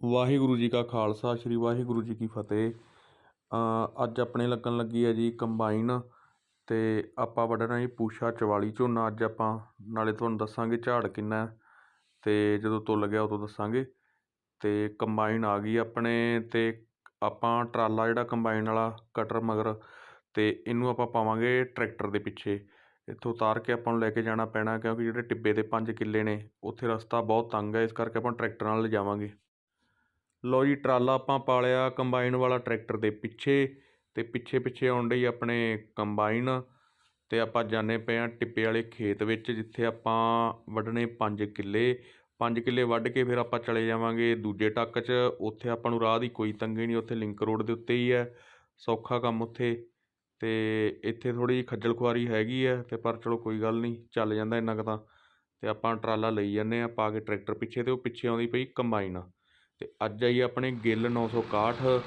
ਵਾਹਿਗੁਰੂ ਜੀ ਕਾ ਖਾਲਸਾ, ਸ੍ਰੀ ਵਾਹਿਗੁਰੂ ਜੀ ਕੀ ਫਤਿਹ। ਅੱਜ ਆਪਣੇ ਲੱਗਣ ਲੱਗੀ ਹੈ ਜੀ ਕੰਬਾਈਨ ਅਤੇ ਆਪਾਂ ਵੱਢਣਾ ਜੀ ਪੂਸ਼ਾ 44 ਝੋਨਾ। ਅੱਜ ਆਪਾਂ ਨਾਲੇ ਤੁਹਾਨੂੰ ਦੱਸਾਂਗੇ ਝਾੜ ਕਿੰਨਾ ਅਤੇ ਜਦੋਂ ਤੁੱਲ ਗਿਆ ਉਦੋਂ ਦੱਸਾਂਗੇ। ਅਤੇ ਕੰਬਾਈਨ ਆ ਗਈ ਆਪਣੇ ਅਤੇ ਆਪਾਂ ਟਰਾਲਾ ਜਿਹੜਾ ਕੰਬਾਈਨ ਵਾਲਾ ਕਟਰ ਮਗਰ ਅਤੇ ਇਹਨੂੰ ਆਪਾਂ ਪਾਵਾਂਗੇ ਟਰੈਕਟਰ ਦੇ ਪਿੱਛੇ। ਇੱਥੋਂ ਉਤਾਰ ਕੇ ਆਪਾਂ ਨੂੰ ਲੈ ਕੇ ਜਾਣਾ ਪੈਣਾ ਕਿਉਂਕਿ ਜਿਹੜੇ ਟਿੱਬੇ ਦੇ ਪੰਜ ਕਿੱਲੇ ਨੇ, ਉੱਥੇ ਰਸਤਾ ਬਹੁਤ ਤੰਗ ਹੈ, ਇਸ ਕਰਕੇ ਆਪਾਂ ਟਰੈਕਟਰ ਨਾਲ ਲਿਜਾਵਾਂਗੇ। ਲਓ ਜੀ, ਟਰਾਲਾ ਆਪਾਂ ਪਾ ਲਿਆ ਕੰਬਾਈਨ ਵਾਲਾ ਟਰੈਕਟਰ ਦੇ ਪਿੱਛੇ ਅਤੇ ਪਿੱਛੇ ਪਿੱਛੇ ਆਉਣ ਡਈ ਆਪਣੇ ਕੰਬਾਈਨ ਅਤੇ ਆਪਾਂ ਜਾਂਦੇ ਪਏ ਹਾਂ ਟਿੱਬੇ ਵਾਲੇ ਖੇਤ ਵਿੱਚ, ਜਿੱਥੇ ਆਪਾਂ ਵੱਢਣੇ ਪੰਜ ਕਿੱਲੇ। ਪੰਜ ਕਿੱਲੇ ਵੱਢ ਕੇ ਫਿਰ ਆਪਾਂ ਚਲੇ ਜਾਵਾਂਗੇ ਦੂਜੇ ਟੱਕ 'ਚ। ਉੱਥੇ ਆਪਾਂ ਨੂੰ ਰਾਹ ਦੀ ਕੋਈ ਤੰਗੀ ਨਹੀਂ, ਉੱਥੇ ਲਿੰਕ ਰੋਡ ਦੇ ਉੱਤੇ ਹੀ ਹੈ। ਸੌਖਾ ਕੰਮ ਉੱਥੇ। ਅਤੇ ਇੱਥੇ ਥੋੜ੍ਹੀ ਜਿਹੀ ਖੱਜਲ ਖੁਆਰੀ ਹੈਗੀ ਹੈ ਅਤੇ ਪਰ ਚਲੋ ਕੋਈ ਗੱਲ ਨਹੀਂ, ਚੱਲ ਜਾਂਦਾ ਇੰਨਾ ਕੁ ਤਾਂ। ਅਤੇ ਆਪਾਂ ਟਰਾਲਾ ਲਈ ਜਾਂਦੇ ਹਾਂ, ਪਾ ਕੇ ਟਰੈਕਟਰ ਪਿੱਛੇ ਅਤੇ ਉਹ ਪਿੱਛੇ ਆਉਂਦੀ ਪਈ ਕੰਬਾਈਨ। ਅਤੇ ਅੱਜ ਆਈ ਆਪਣੇ ਗਿੱਲ 961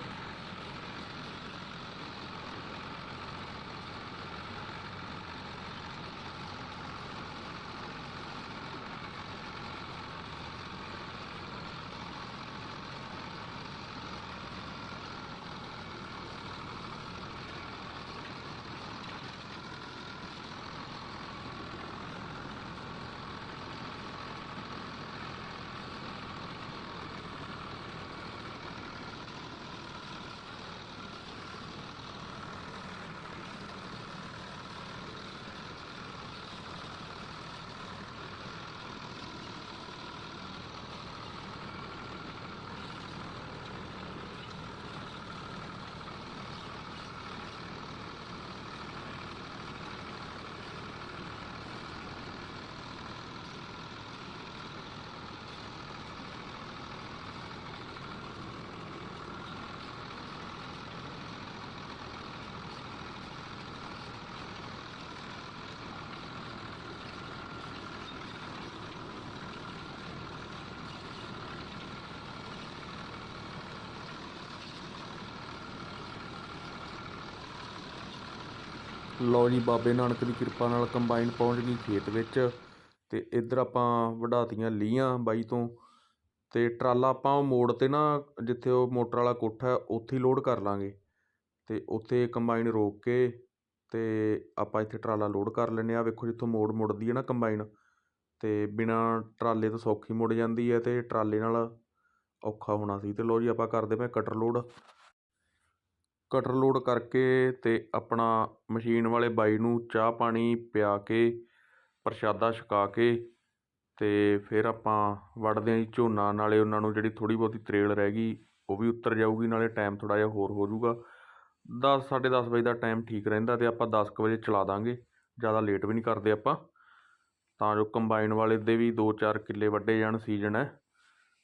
ਲਓ ਜੀ, ਬਾਬੇ ਨਾਨਕ ਦੀ ਕਿਰਪਾ ਨਾਲ ਕੰਬਾਈਨ ਪਹੁੰਚ ਗਈ ਖੇਤ ਵਿੱਚ ਅਤੇ ਇੱਧਰ ਆਪਾਂ ਵਢਾਤੀਆਂ ਲੀਹਾਂ ਬਾਈ ਤੋਂ ਅਤੇ ਟਰਾਲਾ ਆਪਾਂ ਉਹ ਮੋੜ 'ਤੇ ਨਾ, ਜਿੱਥੇ ਉਹ ਮੋਟਰ ਵਾਲਾ ਕੋਠਾ ਹੈ, ਉੱਥੇ ਹੀ ਲੋਡ ਕਰ ਲਾਂਗੇ। ਅਤੇ ਉੱਥੇ ਕੰਬਾਈਨ ਰੋਕ ਕੇ ਅਤੇ ਆਪਾਂ ਇੱਥੇ ਟਰਾਲਾ ਲੋਡ ਕਰ ਲੈਂਦੇ ਹਾਂ। ਵੇਖੋ ਜਿੱਥੋਂ ਮੋੜ ਮੁੜਦੀ ਹੈ ਨਾ ਕੰਬਾਈਨ ਅਤੇ ਬਿਨਾਂ ਟਰਾਲੇ ਤੋਂ ਸੌਖੀ ਮੁੜ ਜਾਂਦੀ ਹੈ ਅਤੇ ਟਰਾਲੇ ਨਾਲ ਔਖਾ ਹੋਣਾ ਸੀ। ਅਤੇ ਲਓ ਜੀ, ਆਪਾਂ ਕਰਦੇ ਪਏ ਕਟਰ ਲੋਡ ਕਟਰ ਲੋਡ ਕਰਕੇ ਅਤੇ ਆਪਣਾ ਮਸ਼ੀਨ ਵਾਲੇ ਬਾਈ ਨੂੰ ਚਾਹ ਪਾਣੀ ਪਿਆ ਕੇ, ਪ੍ਰਸ਼ਾਦਾ ਛਕਾ ਕੇ ਅਤੇ ਫਿਰ ਆਪਾਂ ਵੱਢਦੇ ਹਾਂ ਜੀ ਝੋਨਾ, ਨਾਲੇ ਉਹਨਾਂ ਨੂੰ ਜਿਹੜੀ ਥੋੜ੍ਹੀ ਬਹੁਤੀ ਤਰੇਲ ਰਹਿ ਗਈ, ਉਹ ਵੀ ਉੱਤਰ ਜਾਊਗੀ, ਨਾਲੇ ਟਾਈਮ ਥੋੜ੍ਹਾ ਜਿਹਾ ਹੋਰ ਹੋ ਜੂਗਾ ਦਸ, ਸਾਢੇ ਦਸ ਵਜੇ ਦਾ ਟਾਈਮ ਠੀਕ ਰਹਿੰਦਾ ਅਤੇ ਆਪਾਂ ਦਸ ਕੁ ਵਜੇ ਚਲਾ ਦਾਂਗੇ, ਜ਼ਿਆਦਾ ਲੇਟ ਵੀ ਨਹੀਂ ਕਰਦੇ ਆਪਾਂ। ਤਾਂ ਜੋ ਕੰਬਾਈਨ ਵਾਲੇ ਦੇ ਵੀ ਦੋ ਚਾਰ ਕਿੱਲੇ ਵੱਢੇ ਜਾਣ ਸੀਜ਼ਨ ਹੈ।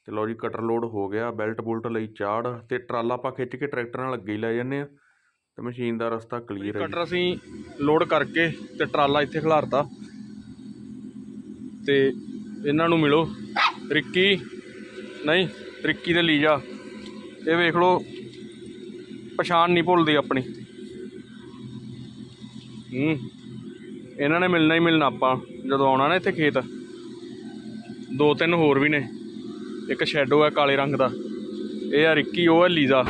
ਅਤੇ ਲਓ ਜੀ ਕਟਰ ਲੋਡ ਹੋ ਗਿਆ ਬੈਲਟ ਬੁਲਟ ਲਈ ਚਾੜ ਅਤੇ ਟਰਾਲਾ ਆਪਾਂ ਖਿੱਚ ਕੇ ਟਰੈਕਟਰ ਨਾਲ ਅੱਗੇ ਹੀ ਲੈ ਜਾਂਦੇ ਹਾਂ ਅਤੇ ਮਸ਼ੀਨ ਦਾ ਰਸਤਾ ਕਲੀਅਰ ਹੈ ਕਟਰ ਅਸੀਂ ਲੋਡ ਕਰਕੇ ਅਤੇ ਟਰਾਲਾ ਇੱਥੇ ਖਿਲਾਰਤਾ। ਅਤੇ ਇਹਨਾਂ ਨੂੰ ਮਿਲੋ। ਰਿੱਕੀ ਨਹੀਂ ਰਿੱਕੀ ਤੇ ਲੀਜਾ। ਇਹ ਵੇਖ ਲਓ ਪਛਾਣ ਨਹੀਂ ਭੁੱਲਦੀ ਆਪਣੀ। ਹੂੰ ਇਹਨਾਂ ਨੇ ਮਿਲਣਾ ਹੀ ਮਿਲਣਾ ਆਪਾਂ ਜਦੋਂ ਆਉਣਾ ਨਾ ਇੱਥੇ ਖੇਤ। ਦੋ ਤਿੰਨ ਹੋਰ ਵੀ ਨੇ। ਇੱਕ ਸ਼ੈਡੋ ਹੈ ਕਾਲੇ ਰੰਗ ਦਾ। ਇਹ ਆ ਰਿੱਕੀ ਉਹ ਹੈ ਲੀਜ਼ਾ।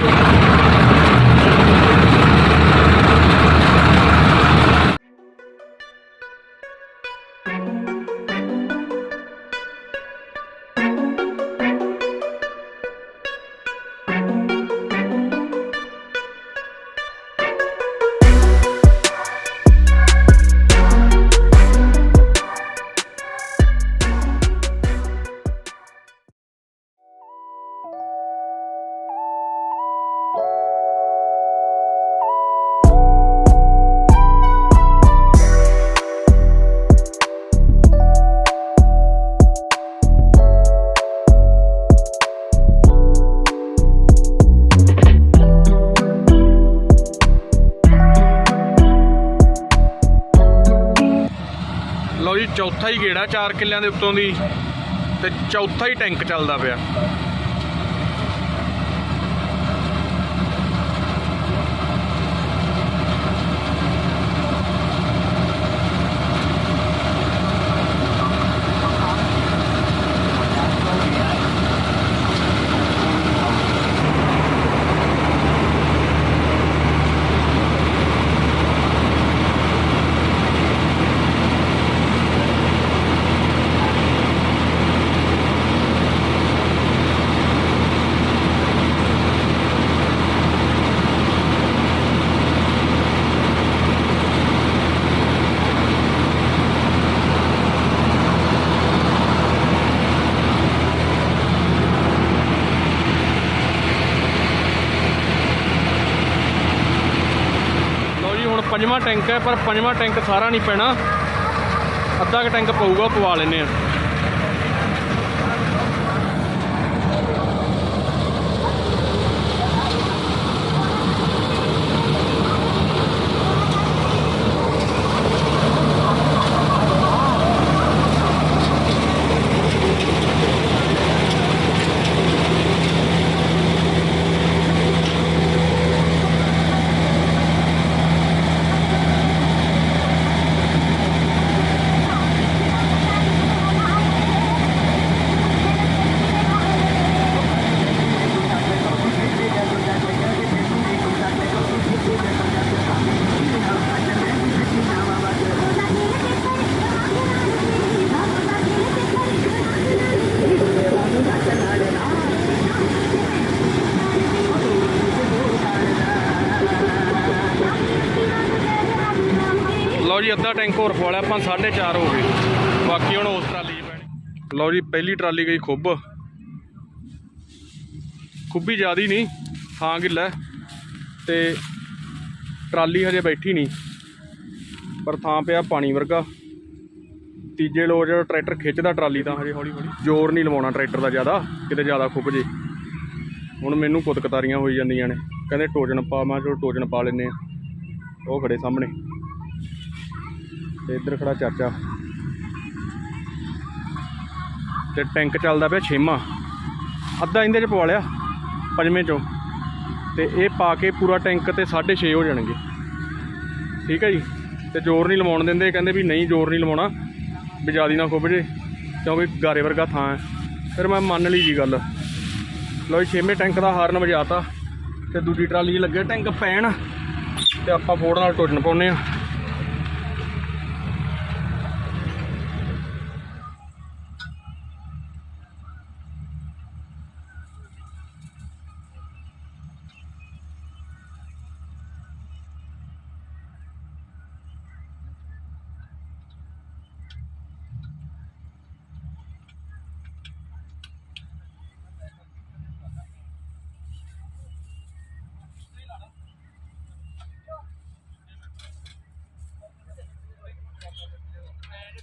ਲਓ ਜੀ, ਚੌਥਾ ਹੀ ਗੇੜਾ 4 ਕਿੱਲਿਆਂ ਦੇ ਉੱਤੋਂ ਦੀ ਤੇ ਚੌਥਾ ਹੀ ਟੈਂਕ ਚੱਲਦਾ ਪਿਆ। ਪੰਜਵਾਂ ਟੈਂਕ ਹੈ, ਪਰ ਪੰਜਵਾਂ ਟੈਂਕ ਸਾਰਾ ਨਹੀਂ ਪੈਣਾ। ਅੱਧਾ ਕੁ ਟੈਂਕ ਪਊਗਾ, ਪਵਾ ਲੈਨੇ ਆ ਲਓ ਜੀ ਅੱਧਾ ਟੈਂਕ ਹੋਰ ਪਵਾ ਲਿਆ, ਆਪਾਂ 4.5 ਹੋ ਗਏ। ਬਾਕੀ ਹੁਣ ਉਸ ਟਰਾਲੀ 'ਚ ਪੈਣੀ ਲਓ ਜੀ, ਪਹਿਲੀ ਟਰਾਲੀ ਗਈ ਖੁੱਬ। ਖੁੱਬੀ ਜ਼ਿਆਦੀ ਨਹੀਂ, ਥਾਂ ਗਿੱਲਾ ਤੇ ਟਰਾਲੀ ਹਜੇ ਬੈਠੀ ਨਹੀਂ, ਪਰ ਥਾਂ ਪਿਆ ਪਾਣੀ ਵਰਗਾ। ਤੀਜੇ ਲੋਜ ਟਰੈਕਟਰ ਖਿੱਚਦਾ ਟਰਾਲੀ ਤਾਂ ਹਜੇ ਹੌਲੀ ਹੌਲੀ ਜ਼ੋਰ ਨਹੀਂ ਲਵਾਉਣਾ ਟਰੈਕਟਰ ਦਾ ਜ਼ਿਆਦਾ, ਕਿਤੇ ਜ਼ਿਆਦਾ ਖੁੱਬ ਜੇ। ਹੁਣ ਮੈਨੂੰ ਕੁਤਕਤਾਰੀਆਂ ਹੋਈ ਜਾਂਦੀਆਂ ਨੇ। ਕਹਿੰਦੇ ਟੋਜਨ ਪਾ, ਮੈਂ ਚਲੋ ਟੋਜਨ ਪਾ ਲੈਨੇ ਆ ਉਹ ਖੜੇ ਸਾਹਮਣੇ। ਤੇ ਇੱਧਰ ਖੜਾ ਚਾਚਾ। ਤੇ ਟੈਂਕ ਚੱਲਦਾ ਪਿਆ ਛੇਵਾਂ ਅੱਧਾ ਇਹਦੇ ਚ ਪਵਾ ਲਿਆ, ਪੰਜਵੇਂ ਚੋਂ। ਤੇ ਇਹ ਪਾ ਕੇ ਪੂਰਾ ਟੈਂਕ ਤੇ 6.5 ਹੋ ਜਾਣਗੇ। ਠੀਕ ਹੈ ਜੀ? ਤੇ ਜ਼ੋਰ ਨਹੀਂ ਲਵਾਉਣ ਦਿੰਦੇ, ਕਹਿੰਦੇ ਵੀ ਨਹੀਂ ਜ਼ੋਰ ਨਹੀਂ ਲਵਾਉਣਾ। ਵੀ ਜ਼ਿਆਦਾ ਨਾ ਖੁੱਭ ਜੇ, ਕਿਉਂਕਿ ਗਾਰੇ ਵਰਗਾ ਥਾਂ ਹੈ। ਫਿਰ ਮੈਂ ਮੰਨ ਲਈ ਜੀ ਗੱਲ। ਲਓ ਜੀ, ਛੇਵੇਂ ਟੈਂਕ ਦਾ ਹਾਰਨ ਵਜਾਤਾ। ਤੇ ਦੂਜੀ ਟਰਾਲੀ 'ਚ ਲੱਗੇ ਟੈਂਕ ਪੈਣ। ਤੇ ਆਪਾਂ ਫੋੜ ਨਾਲ ਟੋਜਨ ਪਾਉਨੇ ਆ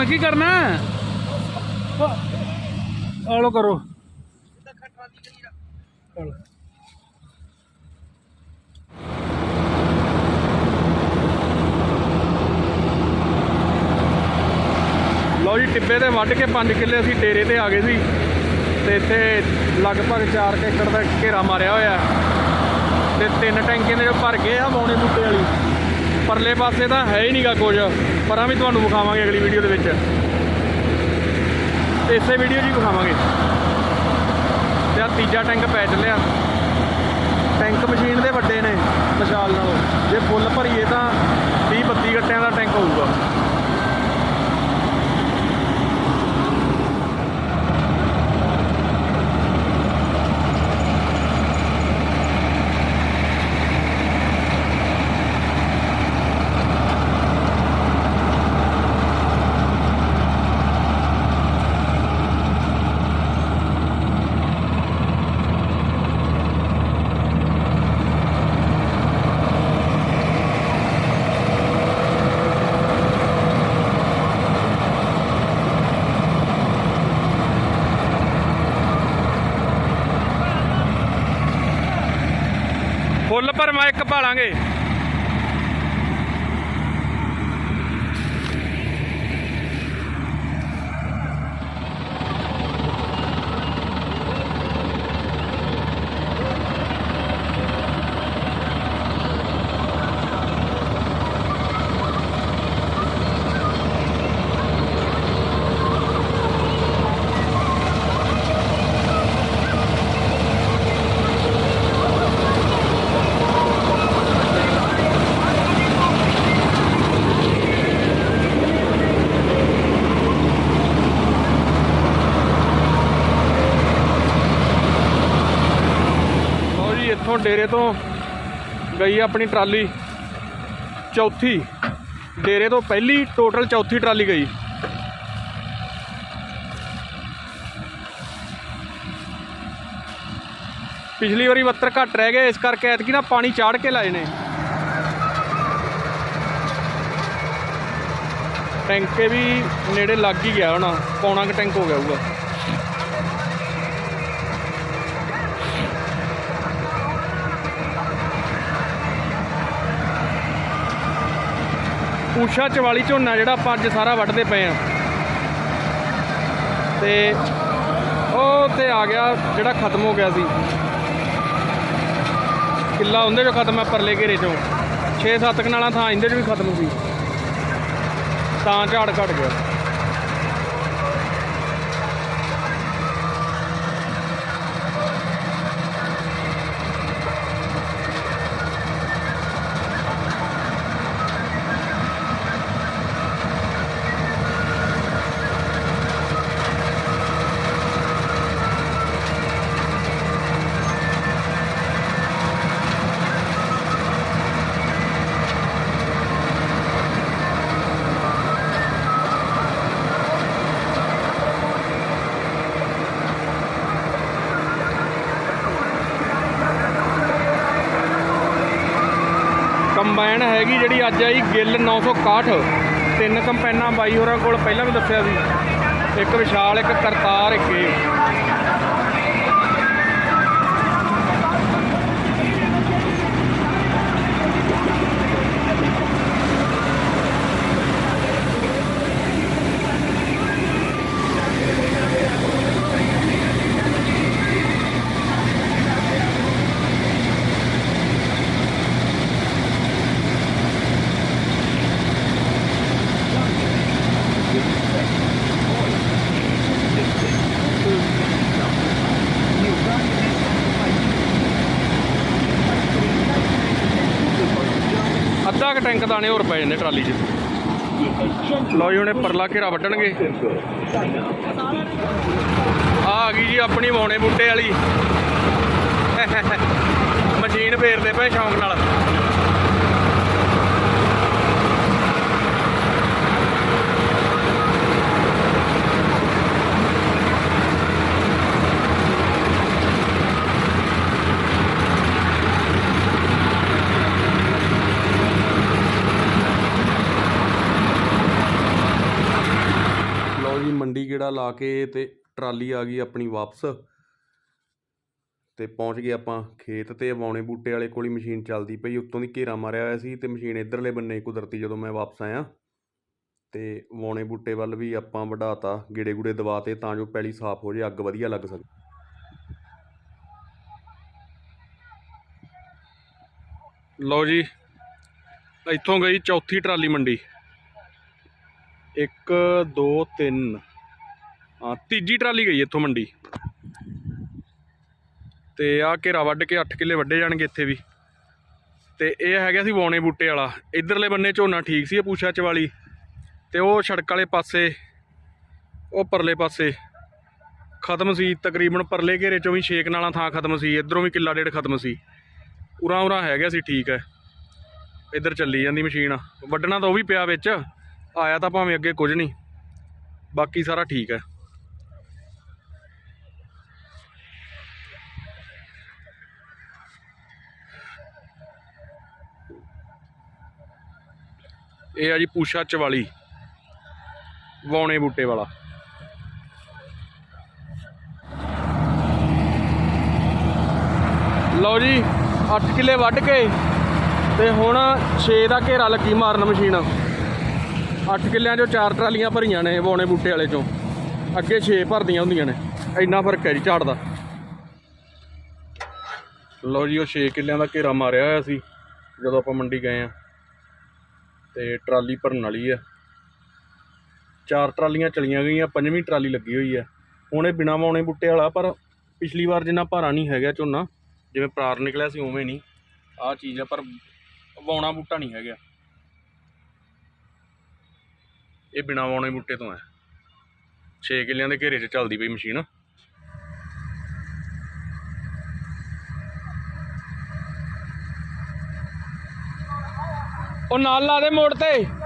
ਹੁਣ ਕੀ ਕਰਨਾ? ਆਲੋ ਕਰੋ। ਚਲੋ। ਲਓ ਜੀ, ਟਿੱਬੇ ਤੇ ਵੱਢ ਕੇ 5 ਕਿੱਲੇ ਅਸੀਂ ਡੇਰੇ ਤੇ ਆ ਗਏ ਸੀ। ਤੇ ਇੱਥੇ ਲਗਭਗ 4 ਏਕੜ ਦਾ ਘੇਰਾ ਮਾਰਿਆ ਹੋਇਆ। ਤੇ ਤਿੰਨ ਟੈਂਕੀਆਂ ਨੇ ਜੋ ਭਰ ਗਏ ਆ ਮੌਣੇ ਬੂਟੇ ਵਾਲੀ। ਪਰਲੇ ਪਾਸੇ ਤਾਂ ਹੈ ਹੀ ਨਹੀਂਗਾ ਕੁਝ। ਪਰਾਂ ਵੀ ਤੁਹਾਨੂੰ ਵਿਖਾਵਾਂਗੇ ਅਗਲੀ ਵੀਡੀਓ ਦੇ ਵਿੱਚ। ਤੇ ਇਸੇ ਵੀਡੀਓ 'ਚ ਹੀ ਵਿਖਾਵਾਂਗੇ। ਤੇ ਆ ਤੀਜਾ ਟੈਂਕ ਪੈ ਚੱਲਿਆ ਟੈਂਕ ਮਸ਼ੀਨ ਦੇ ਵੱਡੇ ਨੇ ਮਸ਼ਾਲ ਨਾਲੋਂ। ਜੇ ਫੁੱਲ ਭਰੀਏ ਤਾਂ 30 32 ਗੱਟਿਆਂ ਦਾ ਟੈਂਕ ਹੋਊਗਾ। ਫੁੱਲ ਭਰਮਾ ਇੱਕ ਭਾਲਾਂਗੇ। ਡੇਰੇ ਤੋਂ ਗਈ ਆਪਣੀ ਟਰਾਲੀ। ਚੌਥੀ। ਡੇਰੇ ਤੋਂ ਪਹਿਲੀ ਟੋਟਲ ਚੌਥੀ ਟਰਾਲੀ ਗਈ। ਪਿਛਲੀ ਵਾਰੀ 72 ਘੱਟ ਰਹਿ ਗਏ, ਇਸ ਕਰਕੇ ਐਤਕੀ ਨਾ ਪਾਣੀ ਚਾੜ ਕੇ ਲਾਏ ਨੇ। ਟੈਂਕੇ ਵੀ ਨੇੜੇ ਲੱਗ ਹੀ ਗਿਆ ਹੁਣ, ਪੌਣਾ ਕੁ ਟੈਂਕ ਹੋ ਗਿਆ ਹੋਊਗਾ। ਪੂਛਾ ਚਵਾਲੀ ਝੋਨਾ ਜਿਹੜਾ ਆਪਾਂ ਅੱਜ ਸਾਰਾ ਵੱਢਦੇ ਪਏ ਆ ਤੇ ਉਹ ਤੇ ਆ ਗਿਆ ਜਿਹੜਾ ਖਤਮ ਹੋ ਗਿਆ ਸੀ। ਕਿੱਲਾ ਉਹਦੇ ਚੋਂ ਖਤਮ ਹੈ ਪਰਲੇ ਘੇਰੇ ਚੋਂ। 6-7 ਕਨਾਲਾਂ ਥਾਂ ਇਹਦੇ 'ਚੋਂ ਵੀ ਖਤਮ ਸੀ ਤਾਂ ਝਾੜ ਘਟ ਗਿਆ। ਕੰਬਾਈਨ ਹੈਗੀ ਜਿਹੜੀ ਅੱਜ ਆਈ ਗਿੱਲ 961 ਤਿੰਨ ਕੰਪੈਨਾਂ ਬਾਈ ਹੋਰਾਂ ਕੋਲ, ਪਹਿਲਾਂ ਵੀ ਦੱਸਿਆ ਸੀ। ਇੱਕ ਵਿਸ਼ਾਲ, ਇੱਕ ਕਰਤਾਰ, ਇੱਕ ਇਹ। ਅੱਧਾ ਕੁ ਟੈਂਕ ਦਾਣੇ ਹੋਰ ਪੈ ਜਾਂਦੇ ਟਰਾਲੀ 'ਚ। ਲਓ ਜੀ, ਹੁਣੇ ਪਰਲਾ ਘੇਰਾ ਵੱਢਣਗੇ। ਆ ਆ ਗਈ ਜੀ ਆਪਣੀ ਮੌਣੇ ਬੂਟੇ ਵਾਲੀ। ਮਸ਼ੀਨ ਫੇਰਦੇ ਪਏ ਸ਼ੌਂਕ ਨਾਲ ਲਓ ਜੀ ਮੰਡੀ ਗੇੜਾ ਲਾ ਕੇ ਤੇ ਟਰਾਲੀ ਆ ਗਈ ਆਪਣੀ ਵਾਪਸ। ਤੇ ਪਹੁੰਚ ਗਏ ਆਪਾਂ ਖੇਤ ਤੇ ਵਾਉਣੇ ਬੂਟੇ ਵਾਲੇ ਕੋਲ ਹੀ ਮਸ਼ੀਨ ਚੱਲਦੀ ਪਈ, ਉੱਤੋਂ ਦੀ ਘੇਰਾ ਮਾਰਿਆ ਹੋਇਆ ਸੀ ਤੇ ਮਸ਼ੀਨ ਇਧਰਲੇ ਬੰਨੇ ਕੁਦਰਤੀ ਜਦੋਂ ਮੈਂ ਵਾਪਸ ਆਇਆ। ਤੇ ਵਾਉਣੇ ਬੂਟੇ ਵੱਲ ਵੀ ਆਪਾਂ ਵਢਾਤਾ ਗੇੜੇ ਗੂੜੇ ਦਵਾਤੇ ਤਾਂ ਜੋ ਪੈਲੀ ਸਾਫ਼ ਹੋ ਜੇ, ਅੱਗ ਵਧੀਆ ਲੱਗ ਸਕੇ। ਲਓ ਜੀ, ਇੱਥੋਂ ਗਈ ਚੌਥੀ ਟਰਾਲੀ ਮੰਡੀ। 1 2 3 ਹਾਂ, ਤੀਜੀ ਟਰਾਲੀ ਗਈ ਇੱਥੋਂ ਮੰਡੀ। ਤੇ ਆਹ ਘੇਰਾ ਵੱਢ ਕੇ 8 ਕਿੱਲੇ ਵੱਢੇ ਜਾਣਗੇ ਇੱਥੇ ਵੀ। ਤੇ ਇਹ ਹੈਗਾ ਸੀ ਵੌਣੇ ਬੂਟੇ ਵਾਲਾ। ਇਧਰਲੇ ਬੰਨੇ ਝੋਨਾ ਠੀਕ ਸੀ ਪੂਛਾ ਚ ਵਾਲੀ ਤੇ ਉਹ ਸੜਕ ਵਾਲੇ ਪਾਸੇ, ਉਹ ਪਰਲੇ ਪਾਸੇ। ਖਤਮ ਸੀ, ਤਕਰੀਬਨ ਪਰਲੇ ਘੇਰੇ ਚੋਂ ਵੀ ਛੇਕ ਨਾਲਾ ਥਾਂ ਖਤਮ ਸੀ, ਇਧਰੋਂ ਵੀ ਕਿੱਲਾ ਡੇਢ ਖਤਮ ਸੀ। ਉਰਾ ਉਰਾਂ ਹੈਗਾ ਸੀ, ਠੀਕ ਹੈ। ਇੱਧਰ ਚੱਲੀ ਜਾਂਦੀ ਮਸ਼ੀਨ। ਵੱਢਣਾ ਤਾਂ ਉਹ ਵੀ ਪਿਆ ਵਿੱਚ, ਆਇਆ ਤਾਂ ਭਾਵੇਂ ਅੱਗੇ ਕੁਝ ਨਹੀਂ। ਬਾਕੀ ਸਾਰਾ ਠੀਕ ਹੈ। ਇਹ ਆ ਜੀ ਪੂਸ਼ਾ ਚਵਾਲੀ, ਵੌਣੇ ਬੂਟੇ ਵਾਲਾ। ਲਓ ਜੀ 8 ਕਿੱਲੇ ਵੱਢ ਕੇ ਤੇ ਹੁਣ 6 ਦਾ ਘੇਰਾ ਲੱਗੀ ਮਾਰਨ ਮਸ਼ੀਨ। 8 ਕਿੱਲਿਆਂ ਚੋਂ ਚਾਰ ਟਰਾਲੀਆਂ ਭਰੀਆਂ ਨੇ ਵੌਣੇ ਬੂਟੇ ਵਾਲੇ ਚੋਂ। ਅੱਗੇ 6 ਭਰਦੀਆਂ ਹੁੰਦੀਆਂ ਨੇ, ਇੰਨਾ ਫ਼ਰਕ ਹੈ ਜੀ ਝਾੜ ਦਾ। ਲਓ ਜੀ, ਉਹ 6 ਕਿੱਲਿਆਂ ਦਾ ਘੇਰਾ ਮਾਰਿਆ ਹੋਇਆ ਸੀ, ਜਦੋਂ ਆਪਾਂ ਮੰਡੀ ਗਏ ਆ। ਤੇ ਟਰਾਲੀ ਭਰਨ ਵਾਲੀ ਹੈ ਚਾਰ ਟਰਾਲੀਆਂ ਚਲੀਆਂ ਗਈਆਂ, ਪੰਜਵੀਂ ਟਰਾਲੀ ਲੱਗੀ ਹੋਈ ਹੈ ਹੁਣ ਇਹ ਬਿਨਾ ਵਾਉਣੇ ਬੂਟੇ ਵਾਲਾ, ਪਰ ਪਿਛਲੀ ਵਾਰ ਜਿੰਨਾ ਭਾਰਾ ਨਹੀਂ ਹੈਗਾ ਝੋਨਾ, ਜਿਵੇਂ ਪਰਾਰ ਨਿਕਲਿਆ ਸੀ ਉਵੇਂ ਨਹੀਂ। ਆਹ ਚੀਜ਼ ਹੈ ਪਰ ਵਾਉਣਾ ਬੂਟਾ ਨਹੀਂ ਹੈਗਾ। ਇਹ ਬਿਨਾ ਵਾਉਣੇ ਬੂਟੇ ਤੋਂ ਹੈ 6 ਕਿੱਲਿਆਂ ਦੇ ਘੇਰੇ 'ਚ ਚੱਲਦੀ ਪਈ ਮਸ਼ੀਨ। ਉਹ ਨਾਲ ਲਾ ਦੇ ਮੋੜ ਤੇ।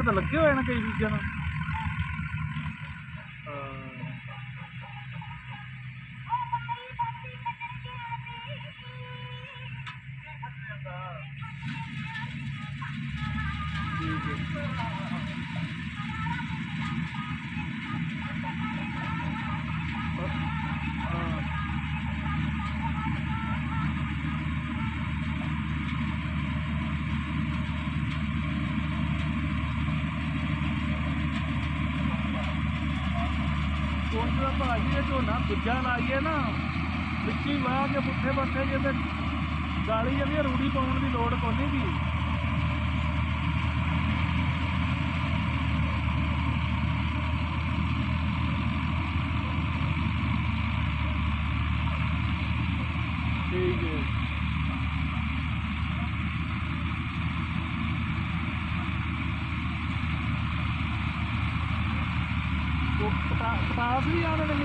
ਕਰੰਟ ਤਾਂ ਲੱਗੇ ਹੋਏ ਨੇ ਕਈ ਚੀਜ਼ਾਂ ਨੂੰ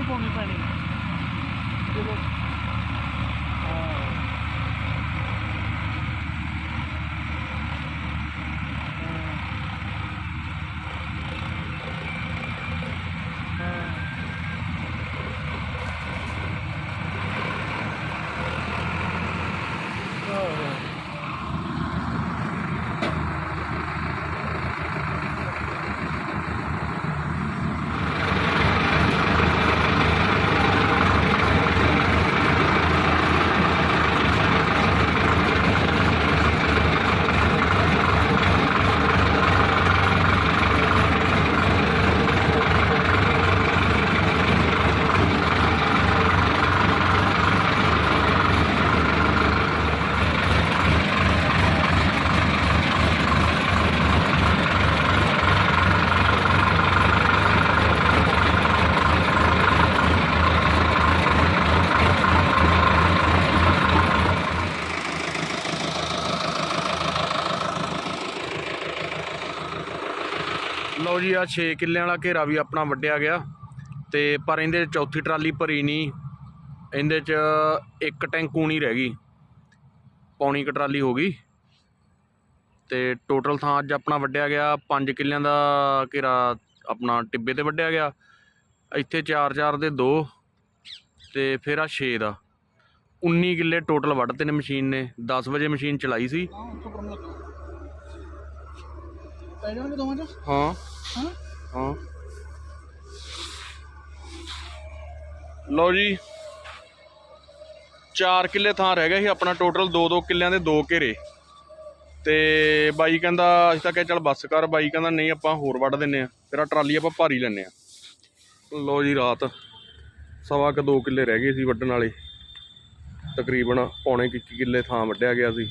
ਵੀ ਆਉਣੇ ਨਹੀਂ ਪਾਉਣੀ ਪੈਣੀ ਜਦੋਂ ਹਾਂ ਲਓ ਜੀ ਆ 6 ਕਿੱਲਿਆਂ ਵਾਲਾ ਘੇਰਾ ਵੀ ਆਪਣਾ ਵੱਢਿਆ ਗਿਆ। ਤੇ ਪਰ ਇਹਦੇ ਚੌਥੀ ਟਰਾਲੀ ਭਰੀ ਨਹੀਂ। ਇਹਦੇ 'ਚ ਇੱਕ ਟੈਂਕੂਣੀ ਰਹਿ ਗਈ। ਪੌਣੀ ਕੁ ਟਰਾਲੀ ਹੋ ਗਈ। ਤੇ ਟੋਟਲ ਥਾਂ ਅੱਜ ਆਪਣਾ ਵੱਢਿਆ ਗਿਆ। 5 ਕਿੱਲਿਆਂ ਦਾ ਘੇਰਾ ਆਪਣਾ ਟਿੱਬੇ ਤੇ ਵੱਢਿਆ ਗਿਆ। ਇੱਥੇ 4-4 ਦੇ 2 ਤੇ ਫਿਰ ਆ 6 ਦਾ। 19 ਕਿੱਲੇ ਟੋਟਲ ਵੱਢਤੇ ਨੇ ਮਸ਼ੀਨ ਨੇ। 10 ਵਜੇ ਮਸ਼ੀਨ ਚਲਾਈ ਸੀ। ਪੈ ਜਾਣਗੇ ਦੋਵਾਂ ਚ? ਹਾਂ। ਹਾਂ। ਹਾਂ। ਲਓ ਜੀ। 4 ਕਿੱਲੇ ਥਾਂ ਰਹਿ ਗਿਆ ਸੀ ਆਪਣਾ ਟੋਟਲ 2-2 ਕਿੱਲਿਆਂ ਦੇ 2 ਘੇਰੇ। ਤੇ ਬਾਈ ਕਹਿੰਦਾ ਅਸੀਂ ਤਾਂ ਕਿਹਾ ਚੱਲ ਬੱਸ ਕਰ। ਬਾਈ ਕਹਿੰਦਾ ਨਹੀਂ ਆਪਾਂ ਹੋਰ ਵੱਢ ਦਿੰਨੇ ਆ ਆ ਟਰਾਲੀ ਆਪਾਂ ਭਾਰੀ ਲੈਨੇ ਆ ਲਓ ਜੀ ਰਾਤ। ਸਵਾ ਕ 2 ਕਿੱਲੇ ਰਹਿ ਗਏ ਸੀ ਵੱਢਣ ਵਾਲੇ। ਤਕਰੀਬਨ ਪੌਣੇ ਕੁ ਇੱਕ ਕਿੱਲੇ ਥਾਂ ਵੱਢਿਆ ਗਿਆ ਸੀ।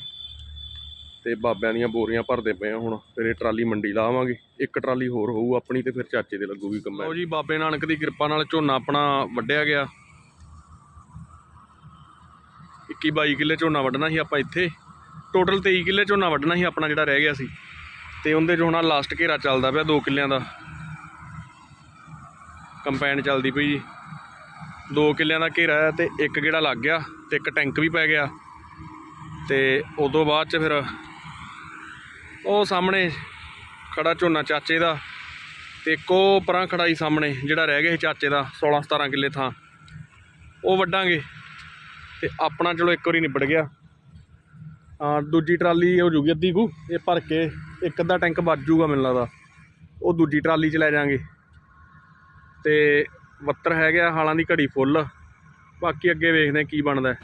ਤੇ ਬਾਬਿਆਂ ਦੀਆਂ ਬੋਰੀਆਂ ਭਰਦੇ ਪਏ ਆ ਹੁਣ ਫਿਰ ਇਹ ਟਰਾਲੀ ਮੰਡੀ ਲਾਵਾਂਗੇ। ਇੱਕ ਟਰਾਲੀ ਹੋਰ ਹੋਊ ਆਪਣੀ ਤੇ ਫਿਰ ਚਾਚੇ ਦੇ ਲੱਗੂਗੀ ਕੰਬਾਈਨ ਲਓ ਜੀ ਬਾਬੇ ਨਾਨਕ ਦੀ ਕਿਰਪਾ ਨਾਲ ਝੋਨਾ ਆਪਣਾ ਵੱਢਿਆ ਗਿਆ। 21 22 ਕਿੱਲੇ ਝੋਨਾ ਵੱਢਣਾ ਸੀ ਆਪਾਂ ਇੱਥੇ। ਟੋਟਲ 23 ਕਿੱਲੇ ਝੋਨਾ ਵੱਢਣਾ ਸੀ ਆਪਣਾ ਜਿਹੜਾ ਰਹਿ ਗਿਆ ਸੀ। ਤੇ ਉਹਦੇ 'ਚ ਹੁਣ ਲਾਸਟ ਘੇਰਾ ਚੱਲਦਾ ਪਿਆ 2 ਕਿੱਲਿਆਂ ਦਾ। ਕੰਪੈਨ ਚੱਲਦੀ ਪਈ ਜੀ। 2 ਕਿੱਲਿਆਂ ਦਾ ਘੇਰਾ ਹੈ ਤੇ ਇੱਕ ਗੇੜਾ ਲੱਗ ਗਿਆ ਤੇ ਇੱਕ ਟੈਂਕ ਵੀ ਪੈ ਗਿਆ। ਤੇ ਉਦੋਂ ਬਾਅਦ ਚ ਫਿਰ ਉਹ ਸਾਹਮਣੇ ਖੜਾ ਝੋਨਾ ਚਾਚੇ ਦਾ ਤੇ ਇੱਕ ਪਰਾਂ ਖੜਾਈ ਸਾਹਮਣੇ ਜਿਹੜਾ ਰਹਿ ਗਿਆ ਸੀ ਚਾਚੇ ਦਾ 16 17 ਕਿੱਲੇ ਥਾਂ। ਉਹ ਵੱਢਾਂਗੇ ਤੇ ਆਪਣਾ ਚਲੋ ਇੱਕ ਵਾਰੀ ਨਿਬੜ ਗਿਆ। ਹਾਂ, ਦੂਜੀ ਟਰਾਲੀ ਹੋ ਜੂਗੀ ਅੱਧੀ ਕੁ, ਇਹ ਭਰ ਕੇ ਇੱਕ ਅੱਧਾ ਟੈਂਕ ਵੱਜ ਜੂਗਾ ਮੈਨੂੰ ਲੱਗਦਾ। ਉਹ ਦੂਜੀ ਟਰਾਲੀ 'ਚ ਲੈ ਜਾਾਂਗੇ। ਤੇ ਵੱਤਰ ਹੈਗਾ, ਹਾਲਾਂ ਦੀ ਘੜੀ ਫੁੱਲ। ਬਾਕੀ ਅੱਗੇ ਵੇਖਦੇ ਕੀ ਬਣਦਾ।